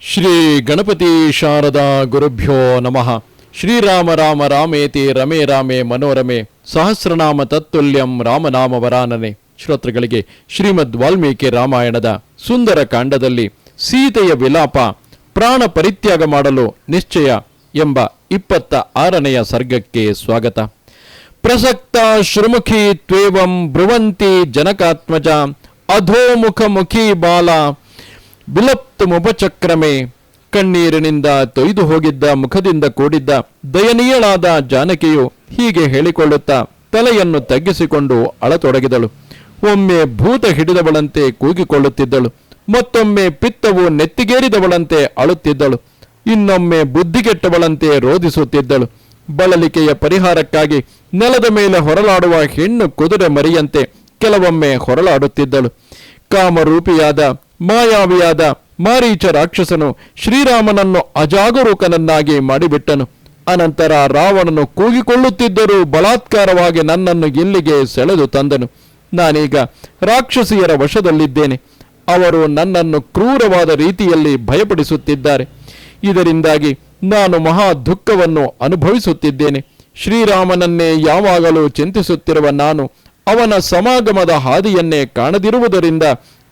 ಶ್ರೀ ಗಣಪತಿ ಶಾರದಾ ಗುರುಭ್ಯೋ ನಮಃ. ಶ್ರೀರಾಮ ರಾಮ ರಾಮೇತಿ ರಮೇ ರಾಮೇ ಮನೋರಮೆ ಸಹಸ್ರನಾಮ ತತ್ತುಲ್ಯಂ ರಾಮನಾಮ ವರಾನನೆ. ಶ್ರೋತೃಗಳಿಗೆ ಶ್ರೀಮದ್ ವಾಲ್ಮೀಕಿ ರಾಮಾಯಣದ ಸುಂದರ ಕಾಂಡದಲ್ಲಿ ಸೀತೆಯ ವಿಲಾಪ ಪ್ರಾಣ ಪರಿತ್ಯಾಗ ಮಾಡಲು ನಿಶ್ಚಯ ಎಂಬ ಇಪ್ಪತ್ತ ಆರನೆಯ ಸರ್ಗಕ್ಕೆ ಸ್ವಾಗತ. ಪ್ರಸಕ್ತ ಶ್ರುಮುಖಿ ತ್ವೇವಂ ಬ್ರುವಂತಿ ಜನಕಾತ್ಮಜ ಅಧೋಮುಖ ಮುಖಿ ಬಾಲ ವಿಲಪ್ತು ಮುಪಚಕ್ರಮೆ, ಕಣ್ಣೀರಿನಿಂದ ತೊಯ್ದು ಹೋಗಿದ್ದ, ಮುಖದಿಂದ ಕೂಡಿದ್ದ, ದಯನೀಯಳಾದ ಜಾನಕಿಯು ಹೀಗೆ ಹೇಳಿಕೊಳ್ಳುತ್ತಾ ತಲೆಯನ್ನು ತಗ್ಗಿಸಿಕೊಂಡು ಅಳತೊಡಗಿದಳು. ಒಮ್ಮೆ ಭೂತ ಹಿಡಿದವಳಂತೆ ಕೂಗಿಕೊಳ್ಳುತ್ತಿದ್ದಳು. ಮತ್ತೊಮ್ಮೆ ಪಿತ್ತವು ನೆತ್ತಿಗೇರಿದವಳಂತೆ ಅಳುತ್ತಿದ್ದಳು. ಇನ್ನೊಮ್ಮೆ ಬುದ್ಧಿಗೆಟ್ಟವಳಂತೆ ರೋಧಿಸುತ್ತಿದ್ದಳು. ಬಳಲಿಕೆಯ ಪರಿಹಾರಕ್ಕಾಗಿ ನೆಲದ ಮೇಲೆ ಹೊರಲಾಡುವ ಹೆಣ್ಣು ಕುದುರೆ ಮರಿಯಂತೆ ಕೆಲವೊಮ್ಮೆ ಹೊರಲಾಡುತ್ತಿದ್ದಳು. ಕಾಮರೂಪಿಯಾದ ಮಾಯಾವಿಯಾದ ಮಾರೀಚ ರಾಕ್ಷಸನು ಶ್ರೀರಾಮನನ್ನು ಅಜಾಗರೂಕನನ್ನಾಗಿ ಮಾಡಿಬಿಟ್ಟನು. ಅನಂತರ ರಾವಣನು ಕೂಗಿಕೊಳ್ಳುತ್ತಿದ್ದರೂ ಬಲಾತ್ಕಾರವಾಗಿ ನನ್ನನ್ನು ಇಲ್ಲಿಗೆ ಸೆಳೆದು ತಂದನು. ನಾನೀಗ ರಾಕ್ಷಸಿಯರ ವಶದಲ್ಲಿದ್ದೇನೆ. ಅವರು ನನ್ನನ್ನು ಕ್ರೂರವಾದ ರೀತಿಯಲ್ಲಿ ಭಯಪಡಿಸುತ್ತಿದ್ದಾರೆ. ಇದರಿಂದಾಗಿ ನಾನು ಮಹಾ ದುಃಖವನ್ನು ಅನುಭವಿಸುತ್ತಿದ್ದೇನೆ. ಶ್ರೀರಾಮನನ್ನೇ ಯಾವಾಗಲೂ ಚಿಂತಿಸುತ್ತಿರುವ ನಾನು ಅವನ ಸಮಾಗಮದ ಹಾದಿಯನ್ನೇ ಕಾಣದಿರುವುದರಿಂದ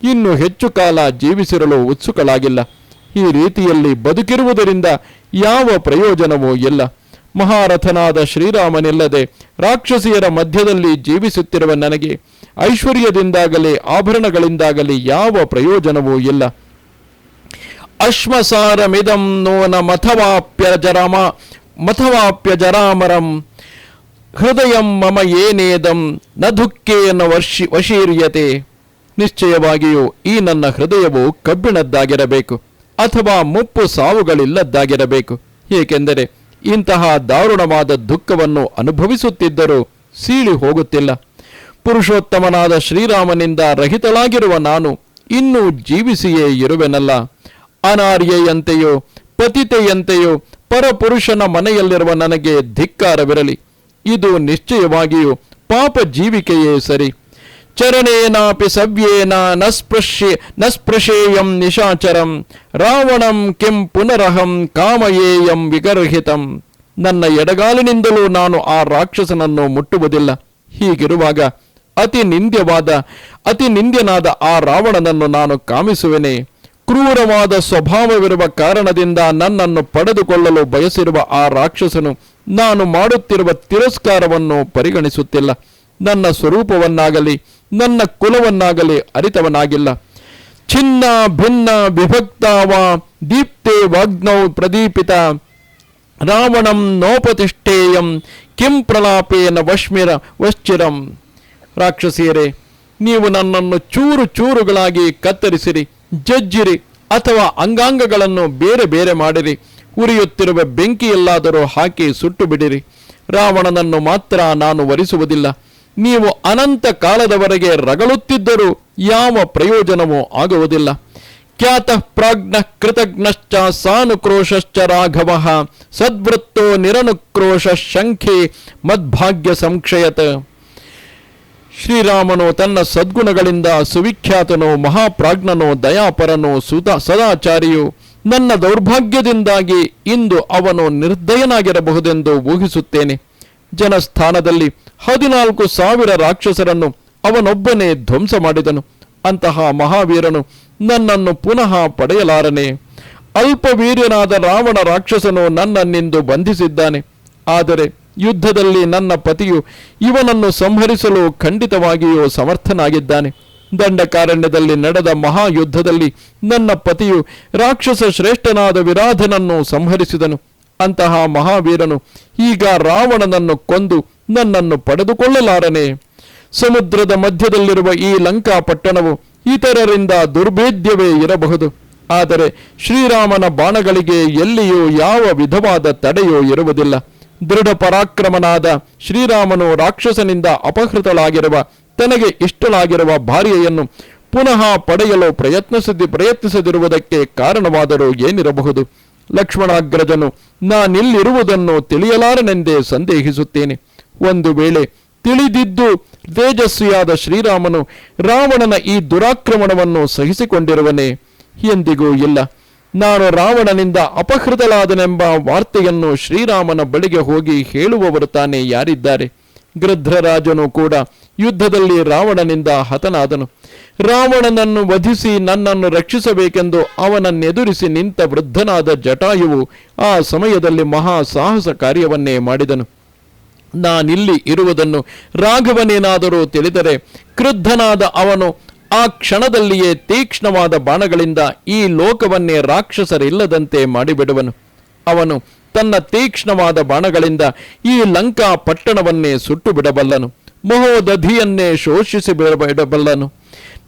ಇನ್ನು ಹೆಚ್ಚು ಕಾಲ ಜೀವಿಸಿರಲು ಉತ್ಸುಕಳಾಗಿಲ್ಲ. ಈ ರೀತಿಯಲ್ಲಿ ಬದುಕಿರುವುದರಿಂದ ಯಾವ ಪ್ರಯೋಜನವೂ ಇಲ್ಲ. ಮಹಾರಥನಾದ ಶ್ರೀರಾಮನಿಲ್ಲದೆ ರಾಕ್ಷಸಿಯರ ಮಧ್ಯದಲ್ಲಿ ಜೀವಿಸುತ್ತಿರುವ ನನಗೆ ಐಶ್ವರ್ಯದಿಂದಾಗಲಿ ಆಭರಣಗಳಿಂದಾಗಲಿ ಯಾವ ಪ್ರಯೋಜನವೂ ಇಲ್ಲ. ಅಶ್ಮಸಾರಮಿದಂ ನೋನ ಮಥವಾಪ್ಯ ಜರಾಮ, ಮಥವಾಪ್ಯ ಜರಾಮರಂ, ಹೃದಯಂ ಮಮ ಏನೇದಂ ನ ದುಃಖೇನ ವರ್ಷಿ ವಶೀರ್ಯತೆ. ನಿಶ್ಚಯವಾಗಿಯೂ ಈ ನನ್ನ ಹೃದಯವು ಕಬ್ಬಿಣದ್ದಾಗಿರಬೇಕು ಅಥವಾ ಮುಪ್ಪು ಸಾವುಗಳಿಲ್ಲದ್ದಾಗಿರಬೇಕು. ಏಕೆಂದರೆ ಇಂತಹ ದಾರುಣವಾದ ದುಃಖವನ್ನು ಅನುಭವಿಸುತ್ತಿದ್ದರೂ ಸೀಳಿ ಹೋಗುತ್ತಿಲ್ಲ. ಪುರುಷೋತ್ತಮನಾದ ಶ್ರೀರಾಮನಿಂದ ರಹಿತಳಾಗಿರುವ ನಾನು ಇನ್ನೂ ಜೀವಿಸಿಯೇ ಇರುವೆನಲ್ಲ. ಅನಾರ್ಯೆಯಂತೆಯೋ, ಪತಿತೆಯಂತೆಯೋ, ಪರಪುರುಷನ ಮನೆಯಲ್ಲಿರುವ ನನಗೆ ಧಿಕ್ಕಾರವಿರಲಿ. ಇದು ನಿಶ್ಚಯವಾಗಿಯೂ ಪಾಪ ಜೀವಿಕೆಯೇ ಸರಿ. ಚರಣೇನಾಪಿ ಸವ್ಯೇನ ನಸ್ಪೃಶ್ಯೆ ನಸ್ಪೃಶೇಯಂ ನಿಶಾಚರಂ ರಾವಣಂ ಕಿಂ ಪುನರಹಂ ಕಾಮಯೇಯಂ ವಿಗರ್ಹಿತಂ ನನ್ನ ಎಡಗಾಲಿನಿಂದಲೂ ನಾನು ಆ ರಾಕ್ಷಸನನ್ನು ಮುಟ್ಟುವುದಿಲ್ಲ. ಹೀಗಿರುವಾಗ ಅತಿ ನಿಂದ್ಯವಾದ ಅತಿ ನಿಂದ್ಯನಾದ ಆ ರಾವಣನನ್ನು ನಾನು ಕಾಮಿಸುವೆನೆ. ಕ್ರೂರವಾದ ಸ್ವಭಾವವಿರುವ ಕಾರಣದಿಂದ ನನ್ನನ್ನು ಪಡೆದುಕೊಳ್ಳಲು ಬಯಸಿರುವ ಆ ರಾಕ್ಷಸನು ನಾನು ಮಾಡುತ್ತಿರುವ ತಿರಸ್ಕಾರವನ್ನು ಪರಿಗಣಿಸುತ್ತಿಲ್ಲ. ನನ್ನ ಸ್ವರೂಪವನ್ನಾಗಲಿ ನನ್ನ ಕುಲವನ್ನಾಗಲಿ ಅರಿತವನಾಗಿಲ್ಲ. ಚಿನ್ನ ಭಿನ್ನ, ವಿಭಕ್ತಾವ, ದೀಪ್ತೆ ವಾಗ್ನೌ ಪ್ರದೀಪಿತ. ರಾವಣಂ ನೋಪತಿಷ್ಠೇಯಂ, ಕಿಂ ಪ್ರಲಾಪೇನ ವಶ್ಮಿರ, ವಶ್ಚಿರಂ. ರಾಕ್ಷಸಿಯರೇ, ನೀವು ನನ್ನನ್ನು ಚೂರು ಚೂರುಗಳಾಗಿ ಕತ್ತರಿಸಿರಿ, ಜಜ್ಜಿರಿ, ಅಥವಾ ಅಂಗಾಂಗಗಳನ್ನು ಬೇರೆ ಬೇರೆ ಮಾಡಿರಿ. ಉರಿಯುತ್ತಿರುವ ಬೆಂಕಿಯಲ್ಲಾದರೂ ಹಾಕಿ ಸುಟ್ಟು ಬಿಡಿರಿ. ರಾವಣನನ್ನು ಮಾತ್ರ ನಾನು ವರಿಸುವುದಿಲ್ಲ. ನೀವು ಅನಂತ ಕಾಲದವರೆಗೆ ರಗಳುತ್ತಿದ್ದರೂ ಯಾವ ಪ್ರಯೋಜನವೂ ಆಗುವುದಿಲ್ಲ. ಖ್ಯಾತ ಪ್ರಾಜ್ಞ ಕೃತಜ್ಞಶ್ಚ ಸಾನುಕ್ರೋಶಶ್ಚ ರಾಘವ ಸದ್ವೃತ್ತೋ ನಿರನುಕ್ರೋಶ ಶಂಖಿ ಮದ್ಭಾಗ್ಯ ಸಂಕ್ಷಯತ. ಶ್ರೀರಾಮನು ತನ್ನ ಸದ್ಗುಣಗಳಿಂದ ಸುವಿಖ್ಯಾತನೋ ಮಹಾಪ್ರಾಜ್ಞನೋ ದಯಾಪರನೋ ಸುತ ಸದಾಚಾರಿಯು ನನ್ನ ದೌರ್ಭಾಗ್ಯದಿಂದಾಗಿ ಇಂದು ಅವನು ನಿರ್ದಯನಾಗಿರಬಹುದೆಂದು ಊಹಿಸುತ್ತೇನೆ. ಜನಸ್ಥಾನದಲ್ಲಿ ಹದಿನಾಲ್ಕು ಸಾವಿರ ರಾಕ್ಷಸರನ್ನು ಅವನೊಬ್ಬನೇ ಧ್ವಂಸ ಮಾಡಿದನು. ಅಂತಹ ಮಹಾವೀರನು ನನ್ನನ್ನು ಪುನಃ ಪಡೆಯಲಾರನೆ. ಅಲ್ಪವೀರ್ಯನಾದ ರಾವಣ ರಾಕ್ಷಸನು ನನ್ನನ್ನಿಂದು ಬಂಧಿಸಿದ್ದಾನೆ. ಆದರೆ ಯುದ್ಧದಲ್ಲಿ ನನ್ನ ಪತಿಯು ಇವನನ್ನು ಸಂಹರಿಸಲು ಖಂಡಿತವಾಗಿಯೂ ಸಮರ್ಥನಾಗಿದ್ದಾನೆ. ದಂಡಕಾರಣ್ಯದಲ್ಲಿ ನಡೆದ ಮಹಾಯುದ್ಧದಲ್ಲಿ ನನ್ನ ಪತಿಯು ರಾಕ್ಷಸ ಶ್ರೇಷ್ಠನಾದ ವಿರಾಧನನ್ನು ಸಂಹರಿಸಿದನು. ಅಂತಹ ಮಹಾವೀರನು ಈಗ ರಾವಣನನ್ನು ಕೊಂದು ನನ್ನನ್ನು ಪಡೆದುಕೊಳ್ಳಲಾರನೆ. ಸಮುದ್ರದ ಮಧ್ಯದಲ್ಲಿರುವ ಈ ಲಂಕಾ ಪಟ್ಟಣವು ಇತರರಿಂದ ದುರ್ಭೇದ್ಯವೇ ಇರಬಹುದು. ಆದರೆ ಶ್ರೀರಾಮನ ಬಾಣಗಳಿಗೆ ಎಲ್ಲಿಯೂ ಯಾವ ವಿಧವಾದ ತಡೆಯೂ ಇರುವುದಿಲ್ಲ. ದೃಢ ಪರಾಕ್ರಮನಾದ ಶ್ರೀರಾಮನು ರಾಕ್ಷಸನಿಂದ ಅಪಹೃತಳಾಗಿರುವ, ತನಗೆ ಇಷ್ಟಲಾಗಿರುವ ಭಾರ್ಯೆಯನ್ನು ಪುನಃ ಪಡೆಯಲು ಪ್ರಯತ್ನಿಸದಿ, ಪ್ರಯತ್ನಿಸದಿರುವುದಕ್ಕೆ ಕಾರಣವಾದರೂ ಏನಿರಬಹುದು? ಲಕ್ಷ್ಮಣಾಗ್ರಜನು ನಾನಿಲ್ಲಿರುವುದನ್ನು ತಿಳಿಯಲಾರನೆಂದೇ ಸಂದೇಹಿಸುತ್ತೇನೆ. ಒಂದು ವೇಳೆ ತಿಳಿದಿದ್ದು ತೇಜಸ್ವಿಯಾದ ಶ್ರೀರಾಮನು ರಾವಣನ ಈ ದುರಾಕ್ರಮಣವನ್ನು ಸಹಿಸಿಕೊಂಡಿರುವನೇ? ಎಂದಿಗೂ ಇಲ್ಲ. ನಾನು ರಾವಣನಿಂದ ಅಪಹೃತಲಾದನೆಂಬ ವಾರ್ತೆಯನ್ನು ಶ್ರೀರಾಮನ ಬಳಿಗೆ ಹೋಗಿ ಹೇಳುವವರು ತಾನೇ ಯಾರಿದ್ದಾರೆ? ಗೃಧ್ರರಾಜನು ಕೂಡ ಯುದ್ಧದಲ್ಲಿ ರಾವಣನಿಂದ ಹತನಾದನು. ರಾವಣನನ್ನು ವಧಿಸಿ ನನ್ನನ್ನು ರಕ್ಷಿಸಬೇಕೆಂದು ಅವನನ್ನೆದುರಿಸಿ ನಿಂತ ವೃದ್ಧನಾದ ಜಟಾಯುವು ಆ ಸಮಯದಲ್ಲಿ ಮಹಾ ಸಾಹಸ ಕಾರ್ಯವನ್ನೇ ಮಾಡಿದನು. ನಾನಿಲ್ಲಿ ಇರುವುದನ್ನು ರಾಘವನೇನಾದರೂ ತಿಳಿದರೆ ಕ್ರುದ್ಧನಾದ ಅವನು ಆ ಕ್ಷಣದಲ್ಲಿಯೇ ತೀಕ್ಷ್ಣವಾದ ಬಾಣಗಳಿಂದ ಈ ಲೋಕವನ್ನೇ ರಾಕ್ಷಸರಿಲ್ಲದಂತೆ ಮಾಡಿಬಿಡುವನು. ಅವನು ತನ್ನ ತೀಕ್ಷ್ಣವಾದ ಬಾಣಗಳಿಂದ ಈ ಲಂಕಾ ಪಟ್ಟಣವನ್ನೇ ಸುಟ್ಟು ಬಿಡಬಲ್ಲನು. ಮಹೋದಧಿಯನ್ನೇ ಶೋಷಿಸಿ ಬಿಡಬಲ್ಲನು.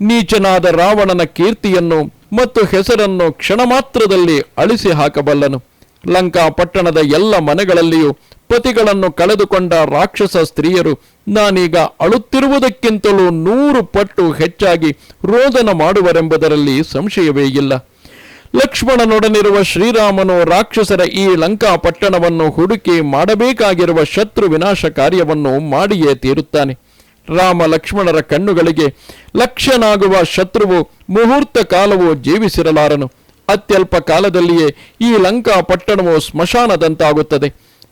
ನೀಚನಾದ ರಾವಣನ ಕೀರ್ತಿಯನ್ನು ಮತ್ತು ಹೆಸರನ್ನು ಕ್ಷಣ ಮಾತ್ರದಲ್ಲಿ ಅಳಿಸಿ ಹಾಕಬಲ್ಲನು. ಲಂಕಾ ಪಟ್ಟಣದ ಎಲ್ಲ ಮನೆಗಳಲ್ಲಿಯೂ ಪತಿಗಳನ್ನು ಕಳೆದುಕೊಂಡ ರಾಕ್ಷಸ ಸ್ತ್ರೀಯರು ನಾನೀಗ ಅಳುತ್ತಿರುವುದಕ್ಕಿಂತಲೂ ನೂರು ಪಟ್ಟು ಹೆಚ್ಚಾಗಿ ರೋದನ ಮಾಡುವರೆಂಬುದರಲ್ಲಿ ಸಂಶಯವೇ ಇಲ್ಲ. ಲಕ್ಷ್ಮಣನೊಡನಿರುವ ಶ್ರೀರಾಮನು ರಾಕ್ಷಸರ ಈ ಲಂಕಾ ಪಟ್ಟಣವನ್ನು ಹುಡುಕಿ ಮಾಡಬೇಕಾಗಿರುವ ಶತ್ರು ವಿನಾಶ ಕಾರ್ಯವನ್ನು ಮಾಡಿಯೇ ತೀರುತ್ತಾನೆ. ರಾಮ ಲಕ್ಷ್ಮಣರ ಕಣ್ಣುಗಳಿಗೆ ಲಕ್ಷ್ಯನಾಗುವ ಶತ್ರುವು ಮುಹೂರ್ತ ಕಾಲವೂ ಜೀವಿಸಿರಲಾರನು. ಅತ್ಯಲ್ಪ ಕಾಲದಲ್ಲಿಯೇ ಈ ಲಂಕಾ ಪಟ್ಟಣವು ಸ್ಮಶಾನದಂತಾಗುತ್ತದೆ.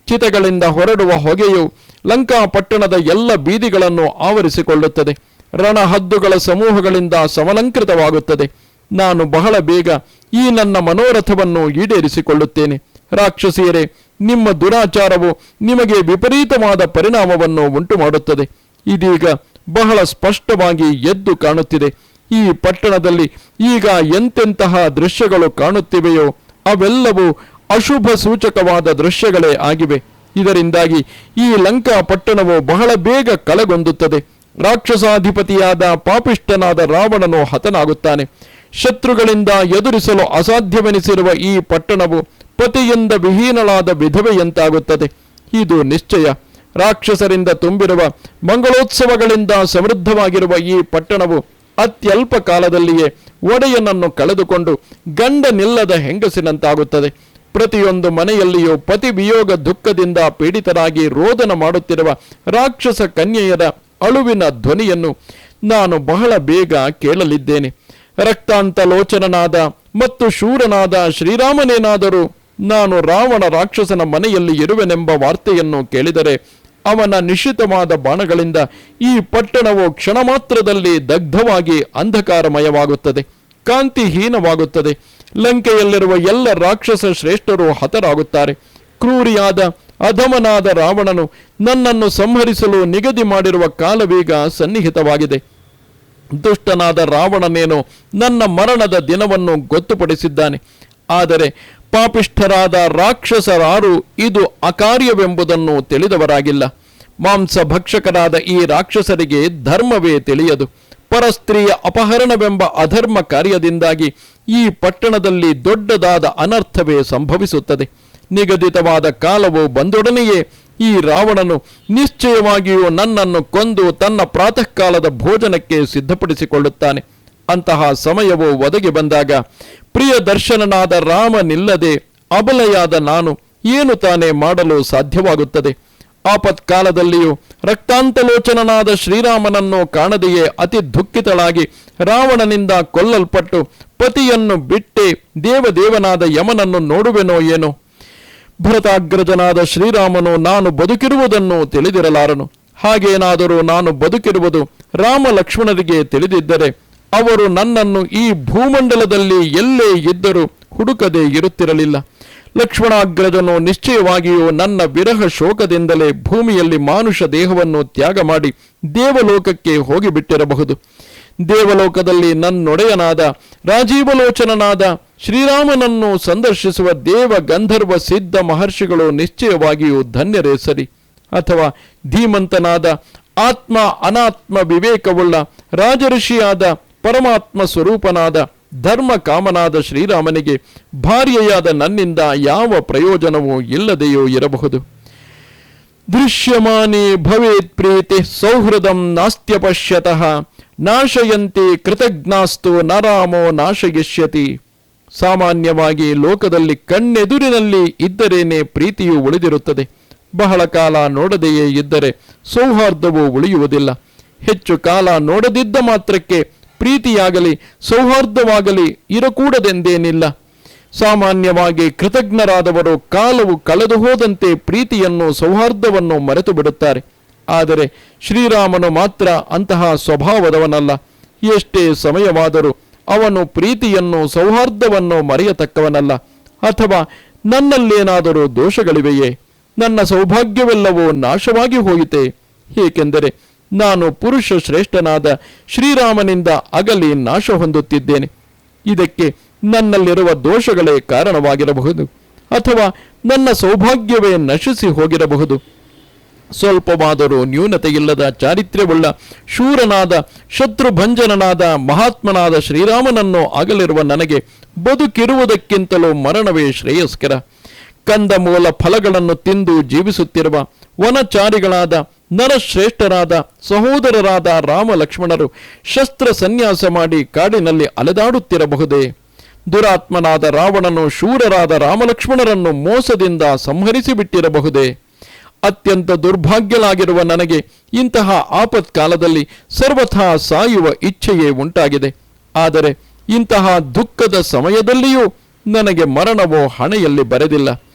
ಚಿತಗಳಿಂದ ಹೊರಡುವ ಹೊಗೆಯು ಲಂಕಾ ಪಟ್ಟಣದ ಎಲ್ಲ ಬೀದಿಗಳನ್ನು ಆವರಿಸಿಕೊಳ್ಳುತ್ತದೆ. ರಣಹದ್ದುಗಳ ಸಮೂಹಗಳಿಂದ ಸಮಲಂಕೃತವಾಗುತ್ತದೆ. ನಾನು ಬಹಳ ಬೇಗ ಈ ನನ್ನ ಮನೋರಥವನ್ನು ಈಡೇರಿಸಿಕೊಳ್ಳುತ್ತೇನೆ. ರಾಕ್ಷಸಿಯರೇ, ನಿಮ್ಮ ದುರಾಚಾರವು ನಿಮಗೆ ವಿಪರೀತವಾದ ಪರಿಣಾಮವನ್ನು ಉಂಟು ಮಾಡುತ್ತದೆ ಇದೀಗ ಬಹಳ ಸ್ಪಷ್ಟವಾಗಿ ಎದ್ದು ಕಾಣುತ್ತಿದೆ. ಈ ಪಟ್ಟಣದಲ್ಲಿ ಈಗ ಎಂತೆಂತಹ ದೃಶ್ಯಗಳು ಕಾಣುತ್ತಿವೆಯೋ ಅವೆಲ್ಲವೂ ಅಶುಭ ಸೂಚಕವಾದ ದೃಶ್ಯಗಳೇ ಆಗಿವೆ. ಇದರಿಂದಾಗಿ ಈ ಲಂಕಾ ಪಟ್ಟಣವು ಬಹಳ ಬೇಗ ಕಲಗೊಂದುತ್ತದೆ ರಾಕ್ಷಸಾಧಿಪತಿಯಾದ ಪಾಪಿಷ್ಟನಾದ ರಾವಣನು ಹತನಾಗುತ್ತಾನೆ. ಶತ್ರುಗಳಿಂದ ಎದುರಿಸಲು ಅಸಾಧ್ಯವೆನಿಸಿರುವ ಈ ಪಟ್ಟಣವು ಪತಿಯಿಂದ ವಿಹೀನಳಾದ ವಿಧವೆಯಂತಾಗುತ್ತದೆ. ಇದು ನಿಶ್ಚಯ. ರಾಕ್ಷಸರಿಂದ ತುಂಬಿರುವ ಮಂಗಳೋತ್ಸವಗಳಿಂದ ಸಮೃದ್ಧವಾಗಿರುವ ಈ ಪಟ್ಟಣವು ಅತ್ಯಲ್ಪ ಕಾಲದಲ್ಲಿಯೇ ಒಡೆಯನನ್ನು ಕಳೆದುಕೊಂಡು ಗಂಡನಿಲ್ಲದ ಹೆಂಗಸಿನಂತಾಗುತ್ತದೆ. ಪ್ರತಿಯೊಂದು ಮನೆಯಲ್ಲಿಯೂ ಪತಿ ವಿಯೋಗ ದುಃಖದಿಂದ ಪೀಡಿತರಾಗಿ ರೋದನ ಮಾಡುತ್ತಿರುವ ರಾಕ್ಷಸ ಕನ್ಯೆಯರ ಅಳುವಿನ ಧ್ವನಿಯನ್ನು ನಾನು ಬಹಳ ಬೇಗ ಕೇಳಲಿದ್ದೇನೆ. ರಕ್ತಾಂತ ಲೋಚನನಾದ ಮತ್ತು ಶೂರನಾದ ಶ್ರೀರಾಮನೇನಾದರೂ ನಾನು ರಾವಣ ರಾಕ್ಷಸನ ಮನೆಯಲ್ಲಿ ಇರುವೆನೆಂಬ ವಾರ್ತೆಯನ್ನು ಕೇಳಿದರೆ ಅವನ ನಿಶ್ಚಿತವಾದ ಬಾಣಗಳಿಂದ ಈ ಪಟ್ಟಣವು ಕ್ಷಣ ಮಾತ್ರದಲ್ಲಿ ದಗ್ಧವಾಗಿ ಅಂಧಕಾರಮಯವಾಗುತ್ತದೆ, ಕಾಂತಿಹೀನವಾಗುತ್ತದೆ. ಲಂಕೆಯಲ್ಲಿರುವ ಎಲ್ಲ ರಾಕ್ಷಸ ಶ್ರೇಷ್ಠರು ಹತರಾಗುತ್ತಾರೆ. ಕ್ರೂರಿಯಾದ, ಅಧಮನಾದ ರಾವಣನು ನನ್ನನ್ನು ಸಂಹರಿಸಲು ನಿಗದಿ ಮಾಡಿರುವ ಕಾಲವೀಗ ಸನ್ನಿಹಿತವಾಗಿದೆ. ದುಷ್ಟನಾದ ರಾವಣನೇನು ನನ್ನ ಮರಣದ ದಿನವನ್ನು ಗೊತ್ತುಪಡಿಸಿದ್ದಾನೆ. ಆದರೆ ಪಾಪಿಷ್ಠರಾದ ರಾಕ್ಷಸರಾರು ಇದು ಅಕಾರ್ಯವೆಂಬುದನ್ನು ತಿಳಿದವರಾಗಿಲ್ಲ. ಮಾಂಸ ಭಕ್ಷಕರಾದ ಈ ರಾಕ್ಷಸರಿಗೆ ಧರ್ಮವೇ ತಿಳಿಯದು. ಪರಸ್ತ್ರೀಯ ಅಪಹರಣವೆಂಬ ಅಧರ್ಮ ಕಾರ್ಯದಿಂದಾಗಿ ಈ ಪಟ್ಟಣದಲ್ಲಿ ದೊಡ್ಡದಾದ ಅನರ್ಥವೇ ಸಂಭವಿಸುತ್ತದೆ. ನಿಗದಿತವಾದ ಕಾಲವು ಬಂದೊಡನೆಯೇ ಈ ರಾವಣನು ನಿಶ್ಚಯವಾಗಿಯೂ ನನ್ನನ್ನು ಕೊಂದು ತನ್ನ ಪ್ರಾತಃ ಕಾಲದ ಭೋಜನಕ್ಕೆ ಸಿದ್ಧಪಡಿಸಿಕೊಳ್ಳುತ್ತಾನೆ. ಅಂತಹ ಸಮಯವು ಒದಗಿ ಬಂದಾಗ ಪ್ರಿಯ ದರ್ಶನನಾದ ರಾಮನಿಲ್ಲದೆ ಅಬಲೆಯಾದ ನಾನು ಏನು ತಾನೇ ಮಾಡಲು ಸಾಧ್ಯವಾಗುತ್ತದೆ? ಆಪತ್ಕಾಲದಲ್ಲಿಯೂ ರಕ್ತಾಂತಲೋಚನನಾದ ಶ್ರೀರಾಮನನ್ನು ಕಾಣದೆಯೇ ಅತಿ ದುಃಖಿತಳಾಗಿ ರಾವಣನಿಂದ ಕೊಲ್ಲಲ್ಪಟ್ಟು ಪತಿಯನ್ನು ಬಿಟ್ಟೆ ದೇವದೇವನಾದ ಯಮನನ್ನು ನೋಡುವೆನೋ ಏನೋ? ಭರತಾಗ್ರಜನಾದ ಶ್ರೀರಾಮನು ನಾನು ಬದುಕಿರುವುದನ್ನು ತಿಳಿದಿರಲಾರನು. ಹಾಗೇನಾದರೂ ನಾನು ಬದುಕಿರುವುದು ರಾಮ ಲಕ್ಷ್ಮಣರಿಗೆ ತಿಳಿದಿದ್ದರೆ ಅವರು ನನ್ನನ್ನು ಈ ಭೂಮಂಡಲದಲ್ಲಿ ಎಲ್ಲೇ ಇದ್ದರೂ ಹುಡುಕದೆ ಇರುತ್ತಿರಲಿಲ್ಲ. ಲಕ್ಷ್ಮಣಾಗ್ರಜನು ನಿಶ್ಚಯವಾಗಿಯೂ ನನ್ನ ವಿರಹ ಶೋಕದಿಂದಲೇ ಭೂಮಿಯಲ್ಲಿ ಮಾನುಷ ದೇಹವನ್ನು ತ್ಯಾಗ ಮಾಡಿ ದೇವಲೋಕಕ್ಕೆ ಹೋಗಿಬಿಟ್ಟಿರಬಹುದು. ದೇವಲೋಕದಲ್ಲಿ ನನ್ನೊಡೆಯನಾದ, ರಾಜೀವಲೋಚನನಾದ ಶ್ರೀರಾಮನನ್ನು ಸಂದರ್ಶಿಸುವ ದೇವ ಗಂಧರ್ವ ಸಿದ್ಧ ಮಹರ್ಷಿಗಳು ನಿಶ್ಚಯವಾಗಿಯೂ ಧನ್ಯರೇ ಸರಿ. ಅಥವಾ ಧೀಮಂತನಾದ, ಆತ್ಮ ಅನಾತ್ಮ ವಿವೇಕವುಳ್ಳ ರಾಜಋಷಿಯಾದ ಪರಮಾತ್ಮ ಸ್ವರೂಪನಾದ ಧರ್ಮ ಕಾಮನಾದ ಶ್ರೀರಾಮನಿಗೆ ಭಾರ್ಯೆಯಾದ ನನ್ನಿಂದ ಯಾವ ಪ್ರಯೋಜನವೂ ಇಲ್ಲದೆಯೋ ಇರಬಹುದು. ದೃಶ್ಯಮಾನೇ ಭವೇತ್ ಪ್ರೀತಿ ಸೌಹೃದಂ ನಾಸ್ತ್ಯಪಶ್ಯತಃ ನಾಶಯಂತೆ ಕೃತಜ್ಞಾಸ್ತು ನರಾಮೋ ನಾಶಯಿಷ್ಯತಿ. ಸಾಮಾನ್ಯವಾಗಿ ಲೋಕದಲ್ಲಿ ಕಣ್ಣೆದುರಿನಲ್ಲಿ ಇದ್ದರೇನೆ ಪ್ರೀತಿಯು ಉಳಿದಿರುತ್ತದೆ. ಬಹಳ ಕಾಲ ನೋಡದೆಯೇ ಇದ್ದರೆ ಸೌಹಾರ್ದವು ಉಳಿಯುವುದಿಲ್ಲ. ಹೆಚ್ಚು ಕಾಲ ನೋಡದಿದ್ದ ಮಾತ್ರಕ್ಕೆ ಪ್ರೀತಿಯಾಗಲಿ, ಸೌಹಾರ್ದವಾಗಲಿ ಇರಕೂಡದೆಂದೇನಿಲ್ಲ. ಸಾಮಾನ್ಯವಾಗಿ ಕೃತಜ್ಞರಾದವರು ಕಾಲವು ಕಳೆದು ಹೋದಂತೆ ಪ್ರೀತಿಯನ್ನು, ಸೌಹಾರ್ದವನ್ನು ಮರೆತು ಬಿಡುತ್ತಾರೆ ಆದರೆ ಶ್ರೀರಾಮನು ಮಾತ್ರ ಅಂತಹ ಸ್ವಭಾವದವನಲ್ಲ. ಎಷ್ಟೇ ಸಮಯವಾದರೂ ಅವನು ಪ್ರೀತಿಯನ್ನು, ಸೌಹಾರ್ದವನ್ನು ಮರೆಯತಕ್ಕವನಲ್ಲ. ಅಥವಾ ನನ್ನಲ್ಲೇನಾದರೂ ದೋಷಗಳಿವೆಯೇ? ನನ್ನ ಸೌಭಾಗ್ಯವೆಲ್ಲವೂ ನಾಶವಾಗಿ ಹೋಯಿತೆ? ಏಕೆಂದರೆ ನಾನು ಪುರುಷ ಶ್ರೇಷ್ಠನಾದ ಶ್ರೀರಾಮನಿಂದ ಅಗಲಿ ನಾಶ ಹೊಂದುತ್ತಿದ್ದೇನೆ. ಇದಕ್ಕೆ ನನ್ನಲ್ಲಿರುವ ದೋಷಗಳೇ ಕಾರಣವಾಗಿರಬಹುದು ಅಥವಾ ನನ್ನ ಸೌಭಾಗ್ಯವೇ ನಶಿಸಿ ಹೋಗಿರಬಹುದು. ಸ್ವಲ್ಪವಾದರೂ ನ್ಯೂನತೆಯಿಲ್ಲದ ಚಾರಿತ್ರ್ಯವುಳ್ಳ ಶೂರನಾದ, ಶತ್ರುಭಂಜನನಾದ, ಮಹಾತ್ಮನಾದ ಶ್ರೀರಾಮನನ್ನು ಅಗಲಿರುವ ನನಗೆ ಬದುಕಿರುವುದಕ್ಕಿಂತಲೂ ಮರಣವೇ ಶ್ರೇಯಸ್ಕರ. ಕಂದಮೂಲ ಫಲಗಳನ್ನು ತಿಂದು ಜೀವಿಸುತ್ತಿರುವ ವನಚಾರಿಗಳಾದ ನರಶ್ರೇಷ್ಠರಾದ ಸಹೋದರರಾದ ರಾಮ ಲಕ್ಷ್ಮಣರು ಶಸ್ತ್ರ ಸನ್ಯಾಸ ಮಾಡಿ ಕಾಡಿನಲ್ಲಿ ಅಲೆದಾಡುತ್ತಿರಬಹುದೇ? ದುರಾತ್ಮನಾದ ರಾವಣನು ಶೂರರಾದ ರಾಮಲಕ್ಷ್ಮಣರನ್ನು ಮೋಸದಿಂದ ಸಂಹರಿಸಿ ಬಿಟ್ಟಿರಬಹುದೇ ಅತ್ಯಂತ ದುರ್ಭಾಗ್ಯಲಾಗಿರುವ ನನಗೆ ಇಂತಹ ಆಪತ್ಕಾಲದಲ್ಲಿ ಸರ್ವಥಾ ಸಾಯುವ ಇಚ್ಛೆಯೇ ಉಂಟಾಗಿದೆ. ಆದರೆ ಇಂತಹ ದುಃಖದ ಸಮಯದಲ್ಲಿಯೂ ನನಗೆ ಮರಣವೋ ಹಣೆಯಲ್ಲಿ ಬರೆದಿಲ್ಲ.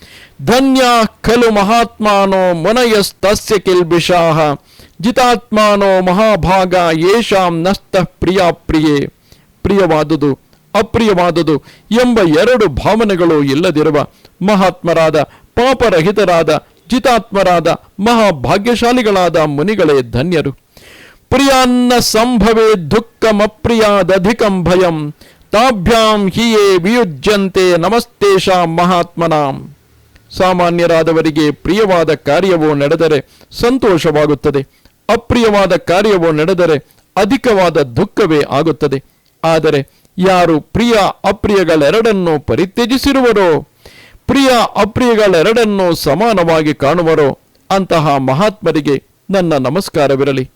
ಧನ್ಯ ಖಲು ಮಹಾತ್ಮಾನೋ ಮುನಯಸ್ತಸ್ಯ ಕಿಲ್ಬಿಷಾಹ. ಜಿತಾತ್ಮಾನೋ ಮಹಾಭಾಗ ಯೇಷಾಂ ನಸ್ತಃ ಪ್ರಿಯ ಪ್ರಿಯೇ. ಪ್ರಿಯವಾದುದು, ಅಪ್ರಿಯವಾದುದು ಎಂಬ ಎರಡು ಭಾವನೆಗಳು ಇಲ್ಲದಿರುವ ಮಹಾತ್ಮರಾದ, ಪಾಪರಹಿತರಾದ, ಜಿತಾತ್ಮರಾದ, ಮಹಾಭಾಗ್ಯಶಾಲಿಗಳಾದ ಮುನಿಗಳೇ ಧನ್ಯರು. ಪ್ರಿಯಾನ್ನ ಸಂಭವೇ ದುಃಖಮಪ್ರಿಯಾದಧಿಕಂ ಭಯಂ. ತಾಭ್ಯಾಂ ಹಿಯೇ ವಿಯುಜ್ಯಂತೆ ನಮಸ್ತೇಷಾಂ ಮಹಾತ್ಮನಾಂ. ಸಾಮಾನ್ಯರಾದವರಿಗೆ ಪ್ರಿಯವಾದ ಕಾರ್ಯವು ನಡೆದರೆ ಸಂತೋಷವಾಗುತ್ತದೆ. ಅಪ್ರಿಯವಾದ ಕಾರ್ಯವು ನಡೆದರೆ ಅಧಿಕವಾದ ದುಃಖವೇ ಆಗುತ್ತದೆ. ಆದರೆ ಯಾರು ಪ್ರಿಯ ಅಪ್ರಿಯಗಳೆರಡನ್ನೂ ಪರಿತ್ಯಜಿಸಿರುವರೋ, ಪ್ರಿಯ ಅಪ್ರಿಯಗಳೆರಡನ್ನೂ ಸಮಾನವಾಗಿ ಕಾಣುವರೋ, ಅಂತಹ ಮಹಾತ್ಮರಿಗೆ ನನ್ನ ನಮಸ್ಕಾರವಿರಲಿ.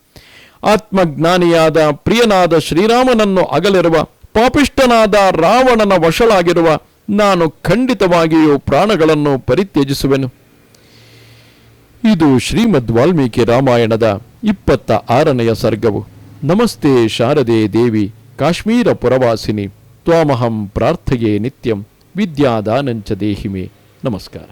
ಆತ್ಮಜ್ಞಾನಿಯಾದ ಪ್ರಿಯನಾದ ಶ್ರೀರಾಮನನ್ನು ಅಗಲಿರುವ, ಪಾಪಿಷ್ಠನಾದ ರಾವಣನ ವಶಳಾಗಿರುವ ನಾನು ಖಂಡಿತವಾಗಿಯೂ ಪ್ರಾಣಗಳನ್ನು ಪರಿತ್ಯಜಿಸುವೆನು. ಇದು ಶ್ರೀಮದ್ ವಾಲ್ಮೀಕಿ ರಾಮಾಯಣದ ಇಪ್ಪತ್ತ ಆರನೆಯ ಸರ್ಗವು. ನಮಸ್ತೆ ಶಾರದೆ ದೇವಿ, ಕಾಶ್ಮೀರ ಪುರವಾಸಿನಿ, ತ್ವಾಮಹಂ ಪ್ರಾರ್ಥೆಯೇ ನಿತ್ಯಂ, ವಿದ್ಯಾದಾನಂಚ ದೇಹಿಮೆ. ನಮಸ್ಕಾರ.